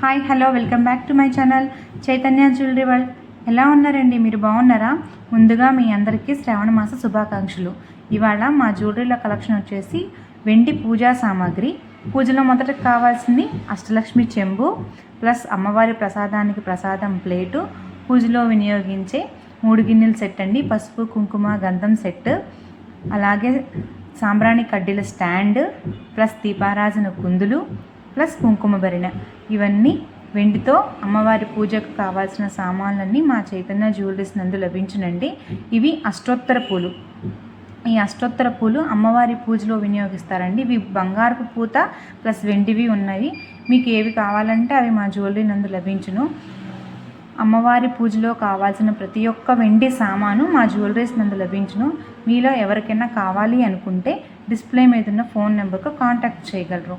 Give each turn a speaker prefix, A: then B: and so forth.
A: Hi hello welcome back to my channel Chaitanya jewellery world. ఎలా ఉన్నారండి? మీరు బాగున్నారా? ముందుగా మీ అందరికీ శ్రావణ మాస శుభాకాంక్షలు. ఇవాళ మా జ్యువెలరీలో కలెక్షన్ వచ్చేసి వెండి పూజా సామాగ్రి. పూజలో మొదట కావాల్సింది అష్టలక్ష్మి చెంబు ప్లస్ అమ్మవారి ప్రసాదానికి ప్రసాదం ప్లేటు పూజలో వినియోగించే మూడు గిన్నెల సెట్ అండి పసుపు కుంకుమ గంధం సెట్ అలాగే సాంబ్రాణి కడ్డీల స్టాండ్ ప్లస్ దీపారాజన కుందులు ప్లస్ కుంకుమ భరిణ ఇవన్నీ వెండితో అమ్మవారి పూజకు కావాల్సిన సామాన్లన్నీ మా చైతన్య జ్యువెలరీస్ నందు లభించునండి. ఇవి అష్టోత్తర పూలు. ఈ అష్టోత్తర పూలు అమ్మవారి పూజలో వినియోగిస్తారండి. ఇవి బంగారపు పూత ప్లస్ వెండివి ఉన్నాయి మీకు ఏవి కావాలంటే అవి మా జ్యువెలరీ నందు లభించును. అమ్మవారి పూజలో కావాల్సిన ప్రతి ఒక్క వెండి సామాను మా జ్యువెలరీస్ నందు లభించును. మీలో ఎవరికైనా కావాలి అనుకుంటే డిస్ప్లే మీద ఉన్న ఫోన్ నెంబర్కు కాంటాక్ట్ చేయగలరు.